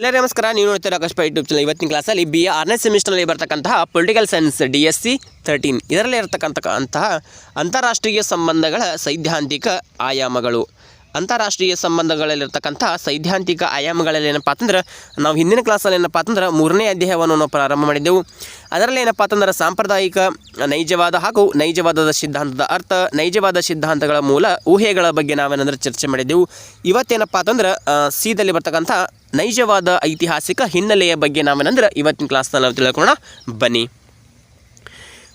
ಎಲ್ಲರಿಗೂ ನಮಸ್ಕಾರ. ನೀವು ನೋಡ್ತೀರಾ ಕಷ್ಟ ಯೂಟ್ಯೂಬ್ ಚಾನಲ್ ಇವತ್ತಿನ ಕ್ಲಾಸಲ್ಲಿ ಬಿ ಎ ಆರನೇ ಸೆಮಿಸ್ಟರ್ನಲ್ಲಿ ಬರ್ತಕ್ಕಂತಹ political science D S C thirteen ಇದರಲ್ಲಿ ಇರತಕ್ಕಂತಹ ಅಂತಾರಾಷ್ಟ್ರೀಯ ಸಂಬಂಧಗಳ ಸೈದ್ಧಾಂತಿಕ ಆಯಾಮಗಳು. ಅಂತಾರಾಷ್ಟ್ರೀಯ ಸಂಬಂಧಗಳಲ್ಲಿರ್ತಕ್ಕಂಥ ಸೈದ್ಧಾಂತಿಕ ಆಯಾಮಗಳಲ್ಲಿ ಏನಪ್ಪ ಅಂತಂದ್ರೆ, ನಾವು ಹಿಂದಿನ ಕ್ಲಾಸಲ್ಲಿ ಏನಪ್ಪಾ ಅಂತಂದ್ರೆ ಮೂರನೇ ಅಧ್ಯಾಯವನ್ನು ನಾವು ಪ್ರಾರಂಭ ಮಾಡಿದ್ದೆವು. ಅದರಲ್ಲಿ ಏನಪ್ಪ ಅಂತಂದ್ರೆ ಸಾಂಪ್ರದಾಯಿಕ ನೈಜವಾದ ಹಾಗೂ ನೈಜವಾದದ ಸಿದ್ಧಾಂತದ ಅರ್ಥ, ನೈಜವಾದ ಸಿದ್ಧಾಂತಗಳ ಮೂಲ ಊಹೆಗಳ ಬಗ್ಗೆ ನಾವೇನಂದ್ರೆ ಚರ್ಚೆ ಮಾಡಿದ್ದೆವು. ಇವತ್ತೇನಪ್ಪ ಅಂತಂದ್ರೆ ಸೀದಲ್ಲಿ ಬರ್ತಕ್ಕಂಥ ನೈಜವಾದ ಐತಿಹಾಸಿಕ ಹಿನ್ನೆಲೆಯ ಬಗ್ಗೆ ನಾವೇನಂದ್ರೆ ಇವತ್ತಿನ ಕ್ಲಾಸ್ನಲ್ಲಿ ನಾವು ತಿಳ್ಕೊಳ್ಳೋಣ. ಬನ್ನಿ.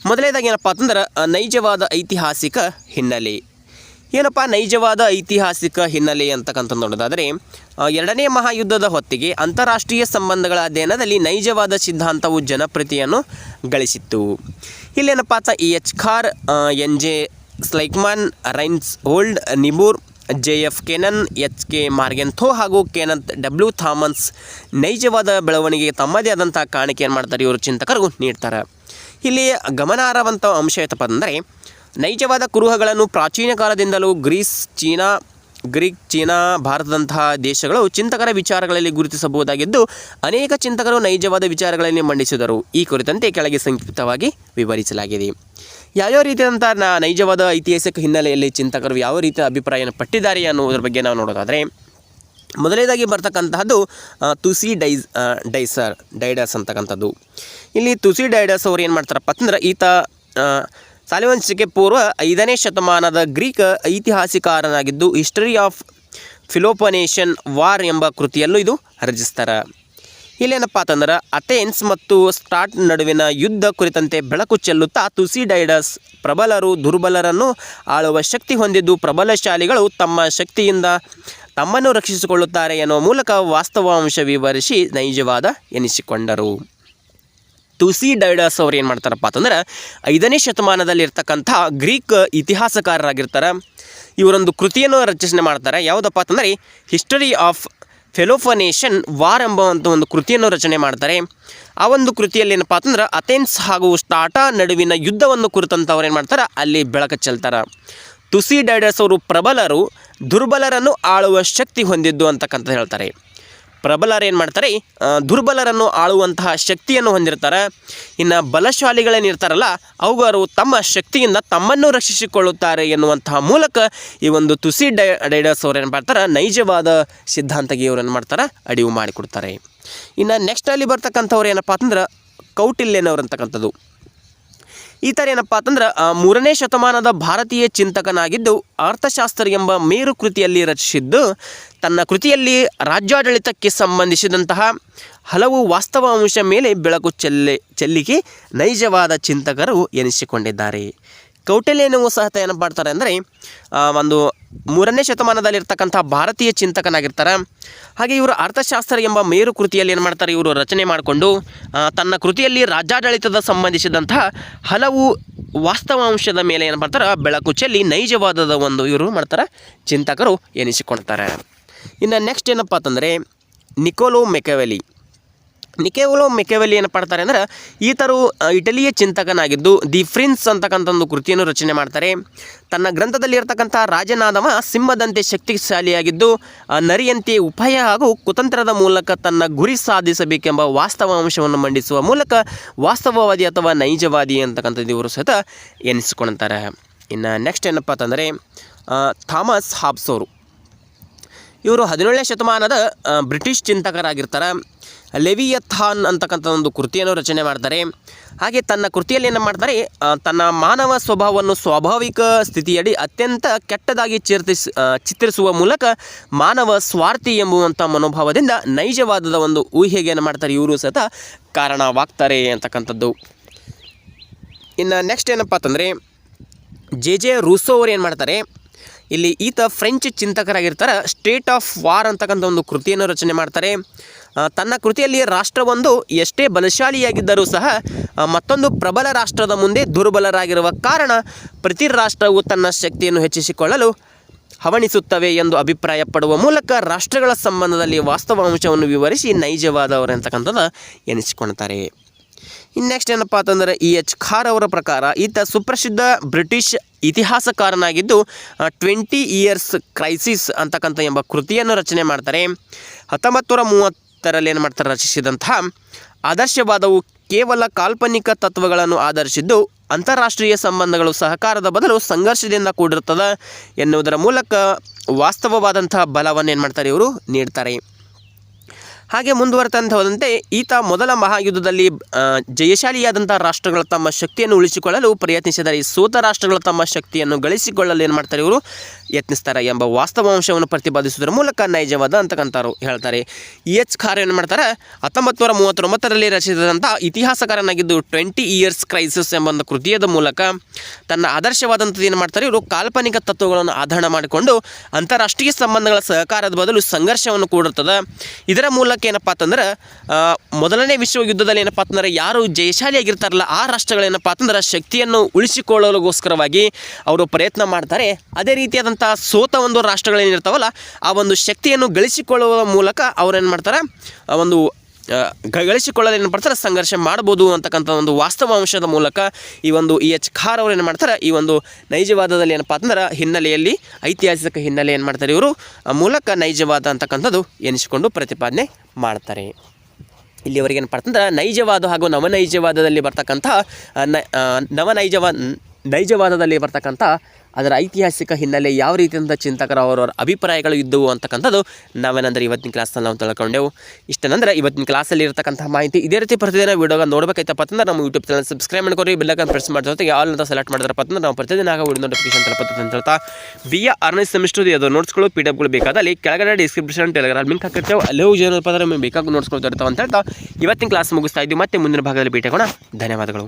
ಮೊದಲನೇದಾಗಿ ಏನಪ್ಪ ಅಂತಂದ್ರೆ ನೈಜವಾದ ಐತಿಹಾಸಿಕ ಹಿನ್ನೆಲೆ. ಏನಪ್ಪ, ನೈಜವಾದ ಐತಿಹಾಸಿಕ ಹಿನ್ನೆಲೆ ಅಂತಕ್ಕಂಥ ನೋಡೋದಾದರೆ ಎರಡನೇ ಮಹಾಯುದ್ಧದ ಹೊತ್ತಿಗೆ ಅಂತಾರಾಷ್ಟ್ರೀಯ ಸಂಬಂಧಗಳ ಅಧ್ಯಯನದಲ್ಲಿ ನೈಜವಾದ ಸಿದ್ಧಾಂತವು ಜನಪ್ರಿಯತೆಯನ್ನು ಗಳಿಸಿತ್ತು. ಇಲ್ಲೇನಪ್ಪ ಅಂತ H Carr N J Spykman, Reinhold Niebuhr J F Kennan, H K Morgenthau ಹಾಗೂ ಕೆನಂತ್ ಡಬ್ಲ್ಯೂ ಥಾಮನ್ಸ್ ನೈಜವಾದ ಬೆಳವಣಿಗೆಗೆ ತಮ್ಮದೇ ಆದಂಥ ಕಾಣಿಕೆಯನ್ನು ಮಾಡ್ತಾರೆ ಇವರು ಚಿಂತಕರು ನೀಡ್ತಾರೆ. ಇಲ್ಲಿ ಗಮನಾರ್ಹವಂಥ ಅಂಶ ಏನಪ್ಪ ಅಂದರೆ ನೈಜವಾದ ಕುರುಹಗಳನ್ನು ಪ್ರಾಚೀನ ಕಾಲದಿಂದಲೂ ಗ್ರೀಸ್, ಚೀನಾ, ಗ್ರೀಕ್, ಚೀನಾ, ಭಾರತದಂತಹ ದೇಶಗಳು ಚಿಂತಕರ ವಿಚಾರಗಳಲ್ಲಿ ಗುರುತಿಸಬಹುದಾಗಿದ್ದು, ಅನೇಕ ಚಿಂತಕರು ನೈಜವಾದ ವಿಚಾರಗಳಲ್ಲಿ ಮಂಡಿಸಿದರು. ಈ ಕುರಿತಂತೆ ಕೆಳಗೆ ಸಂಕ್ಷಿಪ್ತವಾಗಿ ವಿವರಿಸಲಾಗಿದೆ. ಯಾವ್ಯಾವ ರೀತಿಯಾದಂಥ ನೈಜವಾದ ಐತಿಹಾಸಿಕ ಹಿನ್ನೆಲೆಯಲ್ಲಿ ಚಿಂತಕರು ಯಾವ ರೀತಿಯ ಅಭಿಪ್ರಾಯವನ್ನು ಪಟ್ಟಿದ್ದಾರೆ ಅನ್ನೋದ್ರ ಬಗ್ಗೆ ನಾವು ನೋಡೋದಾದರೆ, ಮೊದಲನೇದಾಗಿ ಬರ್ತಕ್ಕಂತಹದ್ದು ತುಸಿ ಡೈಸ್ ಡೈಸರ್, ಡೈಡಸ್ ಅಂತಕ್ಕಂಥದ್ದು. ಇಲ್ಲಿ ತುಸಿ ಡೈಡಸ್ ಅವ್ರು ಏನು ಮಾಡ್ತಾರಪ್ಪ ಅಂದ್ರೆ ಈತ ಸಾಲಿವಂಶಕ್ಕೆ ಪೂರ್ವ ಐದನೇ ಶತಮಾನದ ಗ್ರೀಕ್ ಐತಿಹಾಸಿಕಾರನಾಗಿದ್ದು ಹಿಸ್ಟರಿ ಆಫ್ ಫಿಲೋಪನೇಷನ್ ವಾರ್ ಎಂಬ ಕೃತಿಯಲ್ಲೂ ಇದು ರಚಿಸ್ತಾರೆ ಇಲ್ಲೇನಪ್ಪ ಅಂತಂದ್ರೆ ಅಥೆನ್ಸ್ ಮತ್ತು ಸ್ಟಾರ್ಟ್ ನಡುವಿನ ಯುದ್ಧ ಕುರಿತಂತೆ ಬೆಳಕು ಚೆಲ್ಲುತ್ತಾ ತುಸಿಡೈಡಸ್ ಪ್ರಬಲರು ದುರ್ಬಲರನ್ನು ಆಳುವ ಶಕ್ತಿ ಹೊಂದಿದ್ದು ಪ್ರಬಲಶಾಲಿಗಳು ತಮ್ಮ ಶಕ್ತಿಯಿಂದ ತಮ್ಮನ್ನು ರಕ್ಷಿಸಿಕೊಳ್ಳುತ್ತಾರೆ ಎನ್ನುವ ಮೂಲಕ ವಾಸ್ತವಾಂಶ ವಿವರಿಸಿ ನೈಜವಾದ ಎನಿಸಿಕೊಂಡರು. ತುಸಿ ಡೈಡಸ್ ಅವ್ರು ಏನು ಮಾಡ್ತಾರಪ್ಪ ಅಂತಂದ್ರೆ ಐದನೇ ಶತಮಾನದಲ್ಲಿ ಇರ್ತಕ್ಕಂಥ ಗ್ರೀಕ್ ಇತಿಹಾಸಕಾರರಾಗಿರ್ತಾರೆ. ಇವರೊಂದು ಕೃತಿಯನ್ನು ರಚನೆ ಮಾಡ್ತಾರೆ. ಯಾವುದಪ್ಪ ಅಂತಂದರೆ ಹಿಸ್ಟರಿ ಆಫ್ ಫೆಲೋಫನೇಷನ್ ವಾರ್ ಎಂಬುವಂಥ ಒಂದು ಕೃತಿಯನ್ನು ರಚನೆ ಮಾಡ್ತಾರೆ. ಆ ಒಂದು ಕೃತಿಯಲ್ಲಿ ಏನಪ್ಪ ಅಂತಂದ್ರೆ ಅಥೆನ್ಸ್ ಹಾಗೂ ಸ್ಟಾಟಾ ನಡುವಿನ ಯುದ್ಧವನ್ನು ಕುರಿತಂಥವ್ರು ಏನು ಮಾಡ್ತಾರೆ? ಅಲ್ಲಿ ಬೆಳಕು ಚೆಲ್ತಾರೆ. ತುಸಿ ಡೈಡಸ್ ಅವರು ಪ್ರಬಲರು, ದುರ್ಬಲರನ್ನು ಆಳುವ ಶಕ್ತಿ ಹೊಂದಿದ್ದು ಅಂತಕ್ಕಂಥ ಹೇಳ್ತಾರೆ. ಪ್ರಬಲರು ಏನು ಮಾಡ್ತಾರೆ? ದುರ್ಬಲರನ್ನು ಆಳುವಂತಹ ಶಕ್ತಿಯನ್ನು ಹೊಂದಿರ್ತಾರೆ. ಇನ್ನು ಬಲಶಾಲಿಗಳೇನಿರ್ತಾರಲ್ಲ ಅವುಗಳು ತಮ್ಮ ಶಕ್ತಿಯಿಂದ ತಮ್ಮನ್ನು ರಕ್ಷಿಸಿಕೊಳ್ಳುತ್ತಾರೆ ಎನ್ನುವಂತಹ ಮೂಲಕ ಈ ಒಂದು ತುಸಿ ಡೈ, ಡೈಡಸ್ ಅವ್ರು ಏನು ಮಾಡ್ತಾರೆ? ನೈಜವಾದ ಸಿದ್ಧಾಂತಗೆ ಏನು ಮಾಡ್ತಾರೆ? ಅಡಿವು ಮಾಡಿಕೊಡ್ತಾರೆ. ಇನ್ನು ನೆಕ್ಸ್ಟ್ ಅಲ್ಲಿ ಬರ್ತಕ್ಕಂಥವ್ರು ಏನಪ್ಪ ಅಂತಂದ್ರೆ, ಕೌಟಿಲ್ಯನವ್ರು ಅಂತಕ್ಕಂಥದ್ದು. ಈ ಥರ ಏನಪ್ಪ ಅಂತಂದ್ರೆ ಮೂರನೇ ಶತಮಾನದ ಭಾರತೀಯ ಚಿಂತಕನಾಗಿದ್ದು ಅರ್ಥಶಾಸ್ತ್ರ ಎಂಬ ಮೇರು ಕೃತಿಯಲ್ಲಿ ರಚಿಸಿದ್ದು, ತನ್ನ ಕೃತಿಯಲ್ಲಿ ರಾಜ್ಯಾಡಳಿತಕ್ಕೆ ಸಂಬಂಧಿಸಿದಂತಹ ಹಲವು ವಾಸ್ತವಾಂಶ ಮೇಲೆ ಬೆಳಕು ಚೆಲ್ಲಿ, ಚೆಲ್ಲಿಕೆ ನೈಜವಾದ ಚಿಂತಕರು ಎನಿಸಿಕೊಂಡಿದ್ದಾರೆ. ಕೌಟಿಲ್ಯನೂ ಸಹ ಏನಪ್ಪ ಮಾಡ್ತಾರೆ ಅಂದರೆ ಒಂದು ಮೂರನೇ ಶತಮಾನದಲ್ಲಿರ್ತಕ್ಕಂಥ ಭಾರತೀಯ ಚಿಂತಕನಾಗಿರ್ತಾರೆ. ಹಾಗೆ ಇವರು ಅರ್ಥಶಾಸ್ತ್ರ ಎಂಬ ಮೇರು ಕೃತಿಯಲ್ಲಿ ಏನು ಮಾಡ್ತಾರೆ, ಇವರು ರಚನೆ ಮಾಡಿಕೊಂಡು ತನ್ನ ಕೃತಿಯಲ್ಲಿ ರಾಜ್ಯಾಡಳಿತದ ಸಂಬಂಧಿಸಿದಂತಹ ಹಲವು ವಾಸ್ತವಾಂಶದ ಮೇಲೆ ಏನು ಮಾಡ್ತಾರೆ ಬೆಳಕು ಚೆಲ್ಲಿ ನೈಜವಾದದ ಒಂದು ಇವರು ಮಾಡ್ತಾರೆ, ಚಿಂತಕರು ಎನಿಸಿಕೊಳ್ತಾರೆ. ಇನ್ನು ನೆಕ್ಸ್ಟ್ ಏನಪ್ಪ ಅಂತಂದರೆ, ನಿಕೋಲೋ ಮೆಕೆವೆಲಿ ನಿಕೆವಲೋ ಮೆಕೆವೆಲಿ ಏನು ಪಡ್ತಾರೆ ಅಂದ್ರೆ ಈತರು ಇಟಲಿಯ ಚಿಂತಕನಾಗಿದ್ದು ದಿ ಫ್ರಿನ್ಸ್ ಅಂತಕ್ಕಂಥ ಒಂದು ಕೃತಿಯನ್ನು ರಚನೆ ಮಾಡ್ತಾರೆ. ತನ್ನ ಗ್ರಂಥದಲ್ಲಿ ಇರತಕ್ಕಂಥ ರಾಜನಾದವ ಸಿಂಹದಂತೆ ಶಕ್ತಿಶಾಲಿಯಾಗಿದ್ದು ನರಿಯಂತೆ ಉಪಾಯ ಹಾಗೂ ಕುತಂತ್ರದ ಮೂಲಕ ತನ್ನ ಗುರಿ ಸಾಧಿಸಬೇಕೆಂಬ ವಾಸ್ತವಾಂಶವನ್ನು ಮಂಡಿಸುವ ಮೂಲಕ ವಾಸ್ತವವಾದಿ ಅಥವಾ ನೈಜವಾದಿ ಅಂತಕ್ಕಂಥದ್ದು ಇವರು ಸಹಿತ ಎನಿಸಿಕೊಳ್ತಾರೆ ಇನ್ನು ನೆಕ್ಸ್ಟ್ ಏನಪ್ಪ ಅಂತಂದರೆ ಥಾಮಸ್ ಹಾಬ್ಸ್ ಅವರು. ಇವರು ಹದಿನೇಳನೇ ಶತಮಾನದ ಬ್ರಿಟಿಷ್ ಚಿಂತಕರಾಗಿರ್ತಾರೆ. ಲೆವಿಯಥಾನ್ ಅಂತಕ್ಕಂಥ ಒಂದು ಕೃತಿಯನ್ನು ರಚನೆ ಮಾಡ್ತಾರೆ. ಹಾಗೆ ತನ್ನ ಕೃತಿಯಲ್ಲಿ ಏನು ಮಾಡ್ತಾರೆ? ತನ್ನ ಮಾನವ ಸ್ವಭಾವವನ್ನು ಸ್ವಾಭಾವಿಕ ಸ್ಥಿತಿಯಡಿ ಅತ್ಯಂತ ಕೆಟ್ಟದಾಗಿ ಚಿರ್ತಿಸ್ ಚಿತ್ರಿಸುವ ಮೂಲಕ ಮಾನವ ಸ್ವಾರ್ಥಿ ಎಂಬುವಂಥ ಮನೋಭಾವದಿಂದ ನೈಜವಾದದ ಒಂದು ಊಹೆಗೆ ಏನು ಮಾಡ್ತಾರೆ? ಇವರು ಸಹ ಕಾರಣವಾಗ್ತಾರೆ ಅಂತಕ್ಕಂಥದ್ದು. ಇನ್ನು ನೆಕ್ಸ್ಟ್ ಏನಪ್ಪ ಅಂತಂದರೆ, ಜೆ ಜೆ ರೂಸೋ ಅವ್ರು ಏನು ಮಾಡ್ತಾರೆ? ಇಲ್ಲಿ ಈತ ಫ್ರೆಂಚ್ ಚಿಂತಕರಾಗಿರ್ತಾರೆ. ಸ್ಟೇಟ್ ಆಫ್ ವಾರ್ ಅಂತಕ್ಕಂಥ ಒಂದು ಕೃತಿಯನ್ನು ರಚನೆ ಮಾಡ್ತಾರೆ. ತನ್ನ ಕೃತಿಯಲ್ಲಿ ರಾಷ್ಟ್ರವೊಂದು ಎಷ್ಟೇ ಬಲಶಾಲಿಯಾಗಿದ್ದರೂ ಸಹ ಮತ್ತೊಂದು ಪ್ರಬಲ ರಾಷ್ಟ್ರದ ಮುಂದೆ ದುರ್ಬಲರಾಗಿರುವ ಕಾರಣ ಪ್ರತಿ ರಾಷ್ಟ್ರವು ತನ್ನ ಶಕ್ತಿಯನ್ನು ಹೆಚ್ಚಿಸಿಕೊಳ್ಳಲು ಹವಣಿಸುತ್ತವೆ ಎಂದು ಅಭಿಪ್ರಾಯಪಡುವ ಮೂಲಕ ರಾಷ್ಟ್ರಗಳ ಸಂಬಂಧದಲ್ಲಿ ವಾಸ್ತವಾಂಶವನ್ನು ವಿವರಿಸಿ ನೈಜವಾದವರು ಅಂತಕ್ಕಂಥದ್ದು ಎನಿಸಿಕೊಳ್ತಾರೆ ಇನ್ನು ನೆಕ್ಸ್ಟ್ ಏನಪ್ಪ ಅಂತಂದರೆ ಇ ಎಚ್ ಖಾರ್ ಅವರ ಪ್ರಕಾರ, ಈತ ಸುಪ್ರಸಿದ್ಧ ಬ್ರಿಟಿಷ್ ಇತಿಹಾಸಕಾರನಾಗಿದ್ದು ಟ್ವೆಂಟಿ ಇಯರ್ಸ್ ಕ್ರೈಸಿಸ್ ಅಂತಕ್ಕಂಥ ಎಂಬ ಕೃತಿಯನ್ನು ರಚನೆ ಮಾಡ್ತಾರೆ. ಹತ್ತೊಂಬತ್ತು ನೂರ ಮೂವತ್ತು ಇಪ್ಪತ್ತರಲ್ಲಿ ಏನು ಮಾಡ್ತಾರೆ, ರಚಿಸಿದಂತಹ ಆದರ್ಶವಾದವು ಕೇವಲ ಕಾಲ್ಪನಿಕ ತತ್ವಗಳನ್ನು ಆಧರಿಸಿದ್ದು, ಅಂತಾರಾಷ್ಟ್ರೀಯ ಸಂಬಂಧಗಳು ಸಹಕಾರದ ಬದಲು ಸಂಘರ್ಷದಿಂದ ಕೂಡಿರುತ್ತದೆ ಎನ್ನುವುದರ ಮೂಲಕ ವಾಸ್ತವವಾದಂತಹ ಬಲವನ್ನು ಏನು ಮಾಡ್ತಾರೆ ಇವರು ನೀಡ್ತಾರೆ. ಹಾಗೆ ಮುಂದುವರೆದಂತೆ ಹೋದಂತೆ ಈತ ಮೊದಲ ಮಹಾಯುದ್ಧದಲ್ಲಿ ಜಯಶಾಲಿಯಾದಂಥ ರಾಷ್ಟ್ರಗಳು ತಮ್ಮ ಶಕ್ತಿಯನ್ನು ಉಳಿಸಿಕೊಳ್ಳಲು ಪ್ರಯತ್ನಿಸಿದರೆ ಈ ಸೋತ ರಾಷ್ಟ್ರಗಳು ತಮ್ಮ ಶಕ್ತಿಯನ್ನು ಗಳಿಸಿಕೊಳ್ಳಲು ಏನು ಮಾಡ್ತಾರೆ ಇವರು? ಯತ್ನಿಸ್ತಾರೆ ಎಂಬ ವಾಸ್ತವಾಂಶವನ್ನು ಪ್ರತಿಪಾದಿಸುವುದರ ಮೂಲಕ ನೈಜವಾದ ಅಂತಕ್ಕಂಥವ್ರು ಹೇಳ್ತಾರೆ. ಇ ಎಚ್ ಖಾರ್ ಏನು ಮಾಡ್ತಾರೆ? ಹತ್ತೊಂಬತ್ತು ನೂರ ಮೂವತ್ತೊಂಬತ್ತರಲ್ಲಿ ರಚಿಸಿದಂಥ ಇತಿಹಾಸಕಾರನಾಗಿದ್ದು ಟ್ವೆಂಟಿ ಇಯರ್ಸ್ ಕ್ರೈಸಿಸ್ ಎಂಬ ಒಂದು ಕೃತಿಯದ ಮೂಲಕ ತನ್ನ ಆದರ್ಶವಾದಂಥದ್ದು ಏನು ಮಾಡ್ತಾರೆ? ಇವರು ಕಾಲ್ಪನಿಕ ತತ್ವಗಳನ್ನು ಆಧಾರ ಮಾಡಿಕೊಂಡು ಅಂತಾರಾಷ್ಟ್ರೀಯ ಸಂಬಂಧಗಳ ಸಹಕಾರದ ಬದಲು ಸಂಘರ್ಷವನ್ನು ಕೂಡುತ್ತದೆ ಇದರ ಮೂಲಕ ಏನಪ್ಪ ಅಂತಂದ್ರೆ ಮೊದಲನೇ ವಿಶ್ವ ಯುದ್ಧದಲ್ಲಿ ಏನಪ್ಪ ಅಂತಂದ್ರೆ ಯಾರು ಜಯಶಾಲಿಯಾಗಿರ್ತಾರಲ್ಲ, ಆ ರಾಷ್ಟ್ರಗಳೇನಪ್ಪ ಅಂತಂದ್ರೆ ಶಕ್ತಿಯನ್ನು ಉಳಿಸಿಕೊಳ್ಳೋಗೋಸ್ಕರವಾಗಿ ಅವರು ಪ್ರಯತ್ನ ಮಾಡ್ತಾರೆ. ಅದೇ ರೀತಿಯಾದಂಥ ಸೋತ ಒಂದು ರಾಷ್ಟ್ರಗಳೇನಿರ್ತಾವಲ್ಲ, ಆ ಒಂದು ಶಕ್ತಿಯನ್ನು ಗಳಿಸಿಕೊಳ್ಳುವ ಮೂಲಕ ಅವರೇನು ಮಾಡ್ತಾರೆ ಒಂದು ಗಳಿಸಿಕೊಳ್ಳಲು ಏನು ಮಾಡ್ತಾರೆ? ಸಂಘರ್ಷ ಮಾಡ್ಬೋದು ಅಂತಕ್ಕಂಥ ಒಂದು ವಾಸ್ತವಾಂಶದ ಮೂಲಕ ಈ ಒಂದು ಇ ಎಚ್ ಖಾರ್ ಅವರು ಏನು ಮಾಡ್ತಾರೆ? ಈ ಒಂದು ನೈಜವಾದದಲ್ಲಿ ಏನಪ್ಪ ಅಂತಂದ್ರೆ ಹಿನ್ನೆಲೆಯಲ್ಲಿ ಐತಿಹಾಸಿಕ ಹಿನ್ನೆಲೆ ಏನು ಮಾಡ್ತಾರೆ ಇವರು? ಮೂಲಕ ನೈಜವಾದ ಅಂತಕ್ಕಂಥದ್ದು ಎನಿಸಿಕೊಂಡು ಪ್ರತಿಪಾದನೆ ಮಾಡ್ತಾರೆ. ಇಲ್ಲಿವರೆಗೆ ಏನು ಮಾಡ್ತಂದ್ರೆ ನೈಜವಾದ ಹಾಗೂ ನವನೈಜವಾದದಲ್ಲಿ ಬರ್ತಕ್ಕಂಥ ನ ಆ, ನವನೈಜವಾ ನೈಜವಾದದಲ್ಲಿ ಬರ್ತಕ್ಕಂಥ ಅದರ ಐತಿಹಾಸಿಕ ಹಿನ್ನೆಲೆ ಯಾವ ರೀತಿಯಿಂದ ಚಿಂತಕರ ಅವರವರ ಅಭಿಪ್ರಾಯಗಳು ಇದ್ದವು ಅಂತಕ್ಕಂಥದ್ದು ನಾವೇನಂದ್ರೆ ಇವತ್ತಿನ ಕ್ಲಾಸ್ನಲ್ಲಿ ನಾವು ತಿಳ್ಕೊಂಡೆವು ಇಷ್ಟೇನಂದ್ರೆ ಇವತ್ತಿನ ಕ್ಲಾಸಲ್ಲಿ ಇರತಕ್ಕಂಥ ಮಾಹಿತಿ ಇದೇ ರೀತಿ ಪ್ರತಿದಿನ ವೀಡಿಯೋಗ ನೋಡಬೇಕಾಯ್ತಪ್ಪ ಅಂತಂದ್ರೆ ನಮ್ಮ ಯೂಟ್ಯೂಬ್ ಚಾನಲ್ ಸಬ್ಸ್ಕ್ರೈಬ್ ಮಾಡ್ಕೊರಿ ಬೆಲ್ಲಕ್ಕೆ ಪ್ರೆಸ್ ಮಾಡಿದ ಜೊತೆಗೆ ಆಲ್ ಅಂತ ಸೆಲೆಕ್ಟ್ ಮಾಡಿದ್ರಪ್ಪ ಅಂತಂದ್ರೆ ನಾವು ಪ್ರತಿದಿನ ಆಗ ವಿಡಿಯೋ ನೋಟಿಫಿಕೇಶನ್ ತಲುಪುತ್ತೆ ಅಂತ ಹೇಳ್ತಾ ಬಿ ಎ ಆರನೇ ಸೆಮಿಸ್ಟರ್ ಅದು ನೋಟ್ಸ್ಗಳು ಪಿ ಡಬ್ಗಳು ಬೇಕಾದಲ್ಲಿ ಕೆಳಗಡೆ ಡಿಸ್ಕ್ರಿಪ್ಷನ್ ಟೆಲಿಗ್ರಾಮ್ ಲಿಂಕ್ ಹಾಕಿರ್ತೇವೆ. ಅಲ್ಲಿ ಹೋಗಿ ಏನಪ್ಪ ಅಂದ್ರೆ ಬೇಕಾಗಿ ನೋಟ್ಸ್ಕೊಳ್ತಾ ಇರ್ತಾವೆ ಅಂತ ಹೇಳ್ತಾ ಇವತ್ತಿನ ಕ್ಲಾಸ್ ಮುಗಿಸ್ತಾ ಇದ್ದೀವಿ. ಮತ್ತೆ ಮುಂದಿನ ಭಾಗದಲ್ಲಿ ಭೇಟಿಯಾಗೋಣ. ಧನ್ಯವಾದಗಳು.